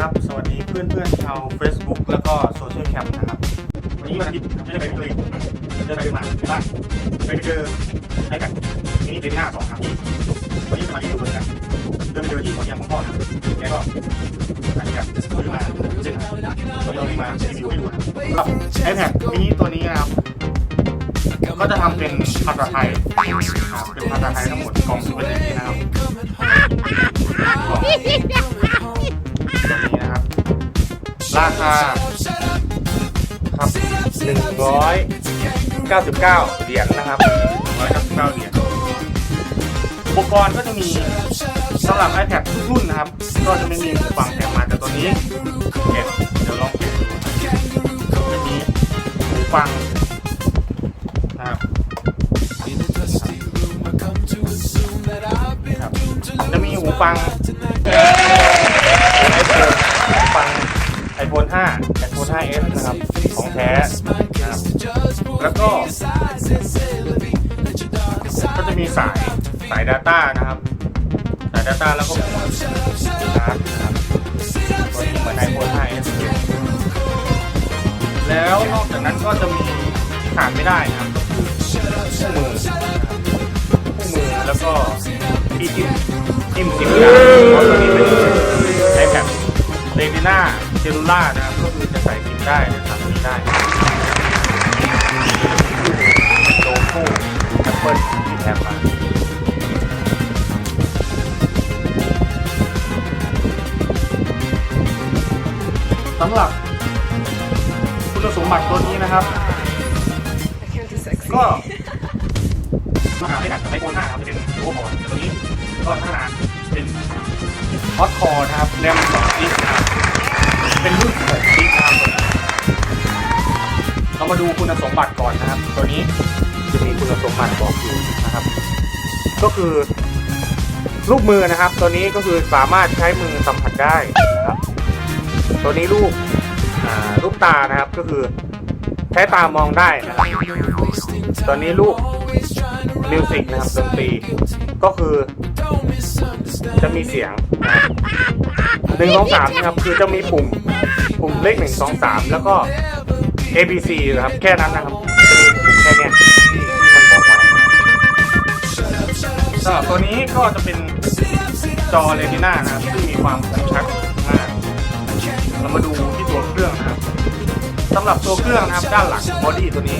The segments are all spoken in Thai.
ครับ สวัสดีเพื่อนเพื่อนชาว Facebook แล้วก็โซเชียลแคมป์นะครับ วันนี้วันอาทิตย์จะไปเลยจะไปมาที่บ้านไปเจอไอ้แกันมินิเดนหน้าสองครับวันนี้จะมารีวิวเหมือนกันเดินไปเจอที่หัวเทียมของพ่อนะแกก็อันนี้ครับซื้อมาเจ็ดครับเราจะเอามารีวิวให้ดูนะครับไอ้แพดมินิตัวนี้นะครับก็จะทำเป็นภาษาไทยครับเป็นภาษาไทยทั้งหมดกล่องเป็นอย่างนี้นะครับ ราคาครับหนึ่งร้อยเก้าสิบเก้าเหรียญนะครับร้อยเก้าสิบเก้าเหรียญ อุปกรณ์ก็จะมีสำหรับ iPad ทุกรุ่นนะครับ ก็จะไม่มีหูฟังแถมมาแต่ตัวนี้เก็บเดี๋ยวลองเก็บดูจะมีหูฟังนะครับจะมีหูฟัง 5ไอโฟน 5s นะครับ ของแท้นะครับแล้วก็ ก็จะมีสายสาย Data นะครับ สาย Data แล้วก็ชาร์จนะครับตัวนี้เหมือนไอโฟน 5s แล้วนอกจากนั้นก็จะมีขาดไม่ได้นะครับคู่มือคู่มือแล้วก็ที่จิ้มจิ้มสิบอย่างเพราะตัวนี้เป็นไอแพดเรติน่า เซลูล่านะครับก็คือจะใส่ซิมได้นะครับนี้ได้โลโก้แอปเปิลที่แถมมาสำหรับคุณสมบัติตัวนี้นะครับ ก็มหาเป็นไอโฟน5ครับจะเป็นโลโก้แต่ตัวนี้ก็ขนาดเป็นฮอตคอร์นะครับแรม2กิกนะครับ เป็นรุ่น6กิกนะครับเรามาดูคุณสมบัติก่อนนะครับ ตัวนี้จะมีคุณสมบัติบอกอยู่นะครับ ก็คือรูปมือนะครับ ตัวนี้ก็คือสามารถใช้มือสัมผัสได้นะครับ ตัวนี้รูปอ่ารูปตานะครับก็คือใช้ตามองได้นะครับ ตอนนี้ลูกมิวสิกนะครับดนตรีก็คือ จะมีเสียงหนึ่งสองสามนะครับคือจะมีปุ่ม ปุ่มเลขหนึ่งสองสามแล้วก็ A B C นะครับ แค่นั้นนะครับจะมีปุ่มแค่เนี้ยที่ที่มันบอกไว้สำหรับตัวนี้ก็จะเป็นจอเรติน่านะครับซึ่มีความคมชัดมากเรามาดูที่ตัวเครื่องนะครับสำหรับตัวเครื่องนะครับด้านหลังบอดี้ตัวนี้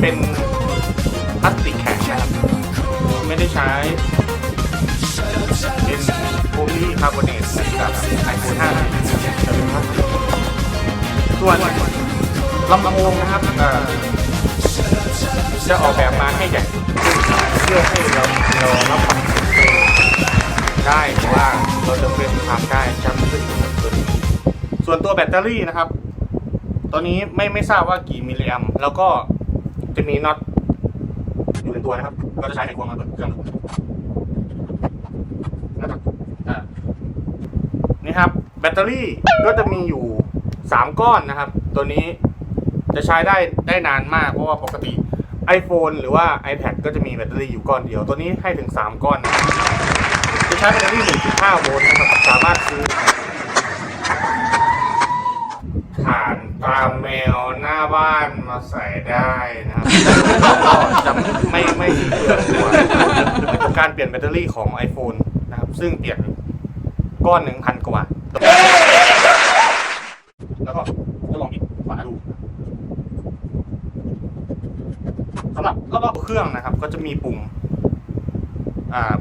เป็นพลาสติกแข็งนะครับไม่ได้ใช้ เป็นโพลีคาร์บอเนตกับไอโฟน5จะเป็นพลาส่วนลำโพงนะครับจะออกแบบมาให้ใหญ่เพื่อให้เราเรารับฟังเพลงได้หรือว่าเราจะเป็นทำได้จำขึ้นนะครับตัวนี้ส่วนตัวแบตเตอรี่นะครับ ตัวนี้ไม่ไม่ทราบว่ากี่มิลลิแอมแล้วก็จะมีน็อตอยู่ในตัวนะครับ ก็จะใช้ในควงมาเปิดเครื่อง นะครับอ่านี่ครับ แบตเตอรี่ก็จะมีอยู่สามก้อนนะครับ ตัวนี้จะใช้ได้ได้นานมากเพราะว่าปกติ iPhone หรือว่า iPad ก็จะมีแบตเตอรี่อยู่ก้อนเดียว ตัวนี้ให้ถึง 3 ก้อนนะครับจะใช้แบตเตอรี่ 1.5 โวลต์นะครับสามารถซื้อผ่านตามแมวหน้าบ้านมาใส่ได้นะครับก็จะไม่ไม่เปลืองตัวการเปลี่ยนแบตเตอรี่ของ iPhone น ซึ่งเปลี่ยนก้อนหนึ่งพันกว่า แล้วก็จะลองปิดฝาดูสำหรับรอบๆเครื่องนะครับ ก็จะมีปุ่ม อ่า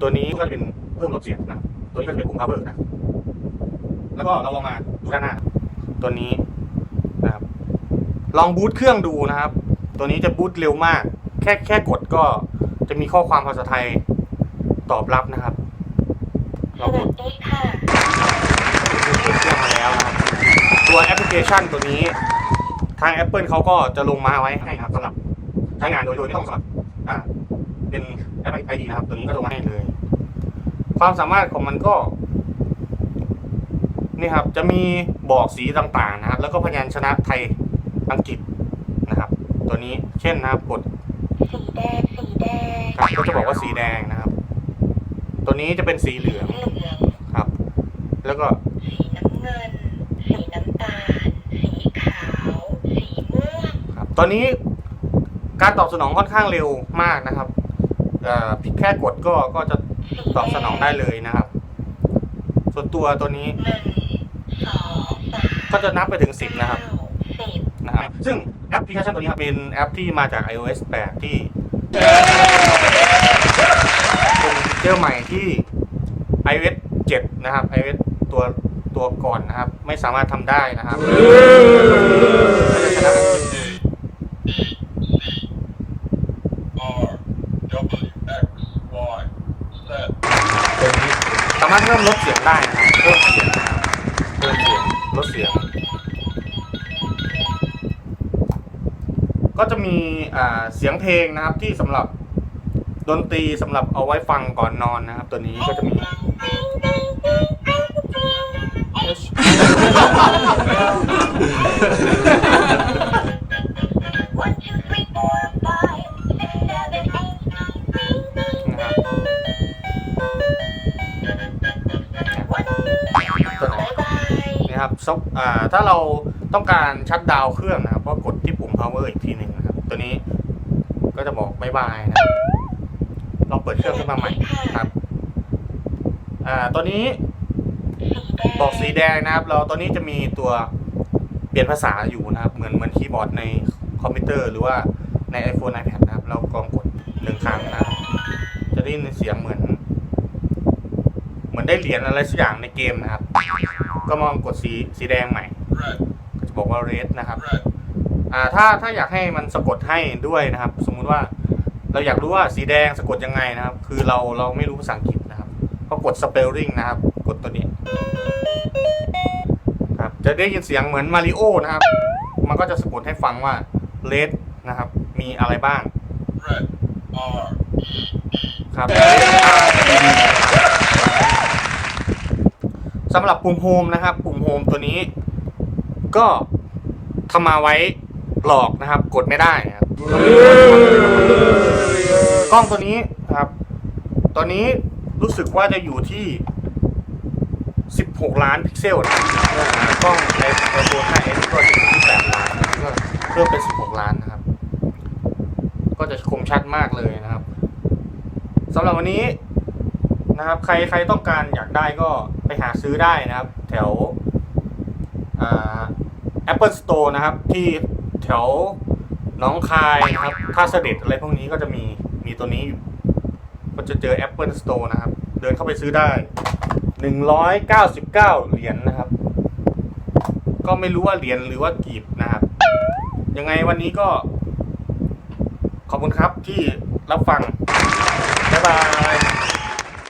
ตัวนี้ก็จะเป็นเพิ่มลดเสียงนะ ตัวนี้ก็จะเป็นปุ่ม power นะ แล้วก็เราลองมาดูด้านหน้า ตัวนี้นะครับ ลองบูตเครื่องดูนะครับ ตัวนี้จะบูตเร็วมาก แค่แค่กดก็จะมีข้อความภาษาไทย ตอบรับนะครับสเรากวัดสดีค่ะบูตเครื่องมาแล้วนะครับตัวแอปพลิเคชันตัวนี้ ทาง Apple เขาก็จะลงมาไว้ให้นะครับสำหรับใช้งานโดยโดยไม่ต้องสมัครอ่าเป็นแอปไอดีนะครับ ตัวนี้ก็ลงมาให้เลย ความสามารถของมันก็นี่ครับจะมีบอกสีต่างๆนะครับ แล้วก็พยัญชนะไทยอังกฤษนะครับ ตัวนี้เช่นนะครับกดสีแดงสีแดงครับก็จะบอกว่าสีแดงนะครับ ตัวนี้จะเป็นสีเหลือง เหลือง ครับ แล้วก็สีน้ำเงิน สีน้ำตาล สีขาว สีม่วง ครับ ตอนนี้การตอบสนองค่อนข้างเร็วมากนะครับเอ่อแค่กดก็ก็จะสีตอบสนองได้เลยนะครับ ส่วนตัวตัวนี้หนึ่งสองสามก็จะนับไปถึง 10 นะครับเก้าสิบนะครับ ซึ่งแอปพลิเคชันตัวนี้ครับเป็นแอปที่มาจาก iOS 8 ที่ เป็นฟีเจอร์ใหม่ที่ iOS 7 นะครับ iOS ตัวตัวก่อนนะครับ ไม่สามารถทำได้นะครับก็จะชนะ R W X Y Z ตัวนี้สามารถเพิ่มลดเสียงได้นะครับเพิ่มเสียงนะครับเพิ่มเสียงลดเสียง ก็จะมีอ่าเสียงเพลงนะครับที่สำหรับ ดนตรีสำหรับเอาไว้ฟังก่อนนอนนะครับ ตัวนี้ก็จะมี One, two, three, four, five, six, seven, eight, nine, นะครับตัวไหน bye bye. นะครับซบอ่าถ้าเราต้องการชัดดาวน์เครื่องนะครับ ก็กดที่ปุ่ม power อีกทีหนึ่งนะครับ ตัวนี้ก็จะบอกบายบายนะครับ ลองเปิดเครื่องขึ้นมาใหม่ครับ อ่าตัวนี้บอกสีแดงนะครับ เราตัวนี้จะมีตัวเปลี่ยนภาษาอยู่นะครับ เหมือนเหมือนคีย์บอร์ดในคอมพิวเตอร์ หรือว่าใน iPhone iPad นะครับ เรากองกดหนึ่งครั้งนะครับ จะได้ยินเสียงเหมือน เหมือนได้เหรียญอะไรสักอย่างในเกมนะครับ ก็มองกดสีสีแดงใหม่ Red ก็จะบอกว่า red นะครับ Red อ่าถ้าถ้าอยากให้มันสะกดให้ด้วยนะครับ สมมุติว่า เราอยากรู้ว่าสีแดงสะกดยังไงนะครับ คือเราเราไม่รู้ภาษาอังกฤษนะครับก็กด spelling นะครับ กดตัวนี้ครับจะได้ยินเสียงเหมือนมาริโอนะครับ มันก็จะสะกดให้ฟังว่า red นะครับ มีอะไรบ้าง Red R ครับสำหรับปุ่มโฮมนะครับ ปุ่มโฮมตัวนี้ ก็ทำมาไว้หลอกนะครับ กดไม่ได้นะครับ กล้องตัวนี้ครับ ตอนนี้รู้สึกว่าจะอยู่ที่ 16 ล้านพิกเซลนะกล้องในไอโฟน 5s ก็จะอยู่ที่ 8 ล้านก็เพิ่มเป็น 16 ล้านนะครับ ก็จะคมชัดมากเลยนะครับสำหรับวันนี้นะครับ ใครใครต้องการอยากได้ก็ไปหาซื้อได้นะครับ แถวอ่า Apple Store นะครับ ที่แถวน้องคายนะครับท่าเสด็จอะไรพวกนี้ก็จะมี มีตัวนี้อยู่ก็จะเจอ Apple Store นะครับ เดินเข้าไปซื้อได้ 199 เหรียญนะครับ ก็ไม่รู้ว่าเหรียญหรือว่ากีบนะครับ ยังไงวันนี้ก็ ขอบคุณครับที่รับฟัง บ๊ายบาย